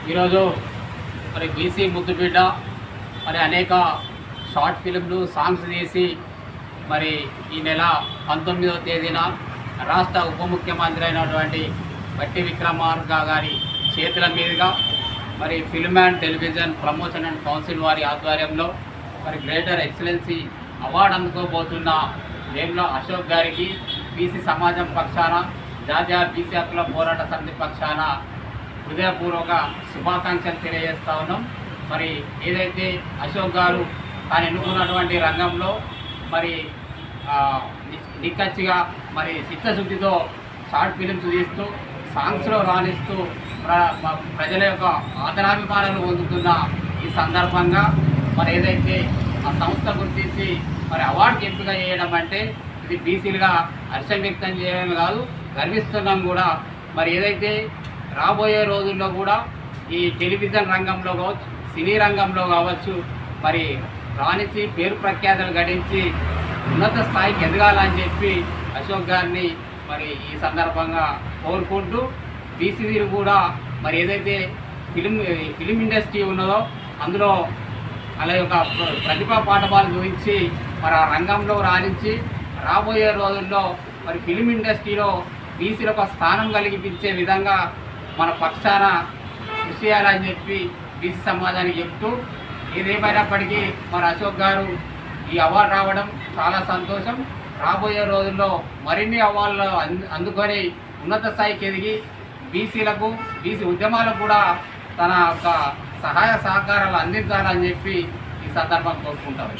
ఈరోజు మరి బీసీ ముద్దుబిడ్డ మరి అనేక షార్ట్ ఫిల్మ్లు సాంగ్స్ తీసి మరి ఈ నెల పంతొమ్మిదవ తేదీన రాష్ట్ర ఉప ముఖ్యమంత్రి అయినటువంటి బట్టి విక్రమార్క గారి చేతుల మీదుగా మరి film and television promotion and council వారి ఆధ్వర్యంలో మరి గ్రేటర్ ఎక్సలెన్సీ అవార్డు అందుకోబోతున్న వేముల అశోక్ గారికి బీసీ సమాజం పక్షాన జాతీయ బీసీ హక్కుల పోరాట సమితి పక్షాన హృదయపూర్వక శుభాకాంక్షలు తెలియజేస్తా ఉన్నాం. మరి ఏదైతే అశోక్ గారు తాను ఎన్నుకున్నటువంటి రంగంలో మరి నిక్కచ్చిగా మరి చిత్తశుద్ధితో షార్ట్ ఫిలిమ్స్ తీస్తూ సాంగ్స్లో రాణిస్తూ ప్ర ప్రజల యొక్క ఆదరాభిమానాలు పొందుతున్న ఈ సందర్భంగా మరి ఏదైతే ఆ సంస్థ గుర్తించి మరి అవార్డుకి ఎంపిక చేయడం అంటే ఇది బీసీలుగా హర్షం వ్యక్తం చేయడమే కాదు గర్విస్తున్నాం కూడా. మరి ఏదైతే రాబోయే రోజుల్లో కూడా ఈ టెలివిజన్ రంగంలో కావచ్చు సినీ రంగంలో కావచ్చు మరి రాణించి పేరు ప్రఖ్యాతలు గడించి ఉన్నత స్థాయికి ఎదగాలని చెప్పి అశోక్ గారిని మరి ఈ సందర్భంగా కోరుకుంటూ బీసీలు కూడా మరి ఏదైతే ఫిలిం ఫిలిం ఇండస్ట్రీ ఉన్నదో అందులో అలా యొక్క ప్రతిభా పాఠవాలు గురించి మరి ఆ రంగంలో రాణించి రాబోయే రోజుల్లో మరి ఫిలిం ఇండస్ట్రీలో బీసీలకు స్థానం కలిగిపించే విధంగా మన పక్షాన కృషి చేయాలని చెప్పి బీసీ సమాజానికి చెప్తూ ఏదేమైనప్పటికీ మన అశోక్ గారు ఈ అవార్డు రావడం చాలా సంతోషం. రాబోయే రోజుల్లో మరిన్ని అవార్డులు అందుకొని ఉన్నత స్థాయికి ఎదిగి బీసీలకు బీసీ ఉద్యమాలకు కూడా తన యొక్క సహాయ సహకారాలు అందించాలని చెప్పి ఈ సందర్భం కోరుకుంటారు